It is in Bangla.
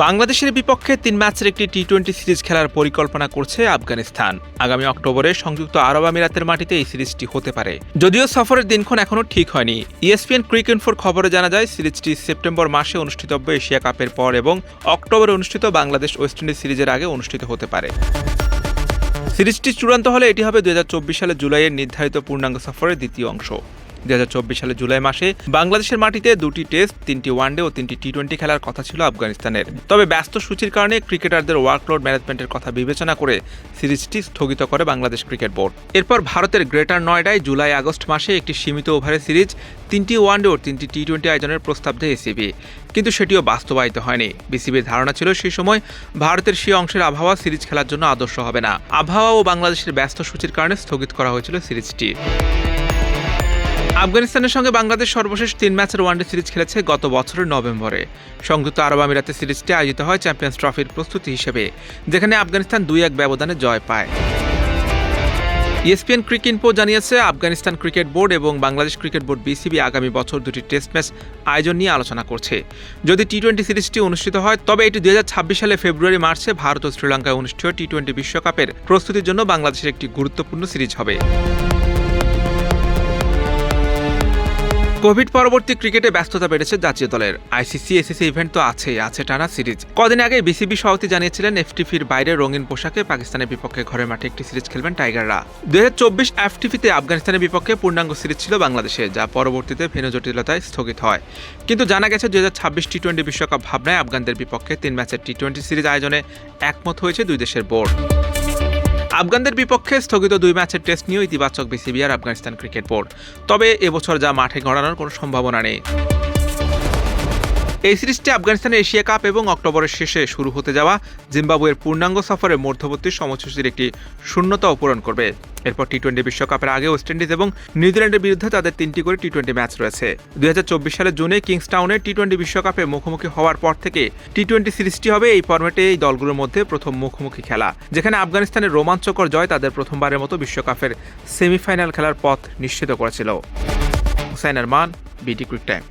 বাংলাদেশের বিপক্ষে তিন ম্যাচের একটি টি টোয়েন্টি সিরিজ খেলার পরিকল্পনা করছে আফগানিস্তান। আগামী অক্টোবরে সংযুক্ত আরব আমিরাতের মাটিতে এই সিরিজটি হতে পারে। যদিও সফরের দিনক্ষণ এখনও ঠিক হয়নি। ইএসপিএন ক্রিক ইনফোর খবরে জানা যায়, সিরিজটি সেপ্টেম্বর মাসে অনুষ্ঠিতব্য এশিয়া কাপের পর এবং অক্টোবরে অনুষ্ঠিত বাংলাদেশ ওয়েস্ট ইন্ডিজ সিরিজের আগে অনুষ্ঠিত হতে পারে। সিরিজটি চূড়ান্ত হলে এটি হবে দু হাজার চব্বিশ সালে জুলাইয়ের নির্ধারিত পূর্ণাঙ্গ সফরের দ্বিতীয় অংশ। দু হাজার চব্বিশ সালে জুলাই মাসে বাংলাদেশের মাটিতে দুটি টেস্ট, তিনটি ওয়ানডে ও তিনটি টি টোয়েন্টি খেলার কথা ছিল আফগানিস্তানের। তবে ব্যস্ত সূচির কারণে ক্রিকেটারদের ওয়ার্কলোড ম্যানেজমেন্টের কথা বিবেচনা করে সিরিজটি স্থগিত করে বাংলাদেশ ক্রিকেট বোর্ড। এরপর ভারতের গ্রেটার নয়ডায় জুলাই আগস্ট মাসে একটি সীমিত ওভারের সিরিজ, তিনটি ওয়ানডে ও তিনটি টি টোয়েন্টি আয়োজনের প্রস্তাব দেয় এসিবি। কিন্তু সেটিও বাস্তবায়িত হয়নি। বিসিবির ধারণা ছিল সেই সময় ভারতের সেই অংশের আবহাওয়া সিরিজ খেলার জন্য আদর্শ হবে না। আবহাওয়া ও বাংলাদেশের ব্যস্ত সূচির কারণে স্থগিত করা হয়েছিল সিরিজটি। আফগানিস্তানের সঙ্গে বাংলাদেশ সর্বশেষ তিন ম্যাচের ওয়ানডে সিরিজ খেলেছে গত বছরের নভেম্বরে। সংযুক্ত আরব আমিরাতে সিরিজটি আয়োজিত হয় চ্যাম্পিয়ন্স ট্রফির প্রস্তুতি হিসেবে, যেখানে আফগানিস্তান দুই এক ব্যবধানে জয় পায়। ইএসপিএন ক্রিক ইনফো জানিয়েছে, আফগানিস্তান ক্রিকেট বোর্ড এবং বাংলাদেশ ক্রিকেট বোর্ড বিসিবি আগামী বছর দুটি টেস্ট ম্যাচ আয়োজন নিয়ে আলোচনা করছে। যদি টি টোয়েন্টি সিরিজটি অনুষ্ঠিত হয়, তবে এটি দুই হাজার ছাব্বিশ সালে ফেব্রুয়ারি, মার্চে ভারত ও শ্রীলঙ্কায় অনুষ্ঠিত টি টোয়েন্টি বিশ্বকাপের প্রস্তুতির জন্য বাংলাদেশের একটি গুরুত্বপূর্ণ সিরিজ হবে। কোভিড পরবর্তী ক্রিকেটে ব্যস্ততা বেড়েছে জাতীয় দলের। আইসিসি এসিসি ইভেন্ট তো আছেই, আছে টানা সিরিজ। কদিন আগে বিসিবি সভাপতি জানিয়েছিলেন এফটিপির বাইরে রঙিন পোশাকে পাকিস্তানের বিপক্ষে ঘরের মাঠে একটি সিরিজ খেলবেন টাইগাররা। দুই হাজার চব্বিশ এফটিপিতে আফগানিস্তানের বিপক্ষে পূর্ণাঙ্গ সিরিজ ছিল বাংলাদেশে যা পরবর্তীতে ভেনু জটিলতায় স্থগিত হয়। কিন্তু জানা গেছে, দুই হাজার ছাব্বিশ টি টোয়েন্টি বিশ্বকাপ ভাবনায় আফগানদের বিপক্ষে তিন ম্যাচের টি টোয়েন্টি সিরিজ আয়োজনে একমত হয়েছে দুই দেশের বোর্ড। আফগানদের বিপক্ষে স্থগিত দুই ম্যাচের টেস্ট নিয়েও ইতিবাচক বিসিবি আর আফগানিস্তান ক্রিকেট বোর্ড। তবে এবছর যা মাঠে গড়ানোর কোনো সম্ভাবনা নেই। এই সিরিজটি আফগানিস্তানের এশিয়া কাপ এবং অক্টোবরের শেষে শুরু হতে যাওয়া জিম্বাবুয়ের পূর্ণাঙ্গ সফরের মধ্যবর্তী সময়সূচির একটি শূন্যতাও পূরণ করবে। এরপর টি টোয়েন্টি বিশ্বকাপের আগে ওয়েস্ট ইন্ডিজ এবং নিউজিল্যান্ডের বিরুদ্ধে তাদের তিনটি করে টি টোয়েন্টি ম্যাচ রয়েছে। দুই সালের জুনে কিংসটাউনে টি টোয়েন্টি বিশ্বকাপে মুখোমুখি হওয়ার পর থেকে টি টোয়েন্টি সিরিজটি হবে এই ফর্মেটে এই দলগুলোর মধ্যে প্রথম মুখোমুখি খেলা, যেখানে আফগানিস্তানের রোমাঞ্চকর জয় তাদের প্রথমবারের মতো বিশ্বকাপের সেমিফাইনাল খেলার পথ নিশ্চিত করেছিল। হুসাইন আরমান, বিটি কুইক টাইম।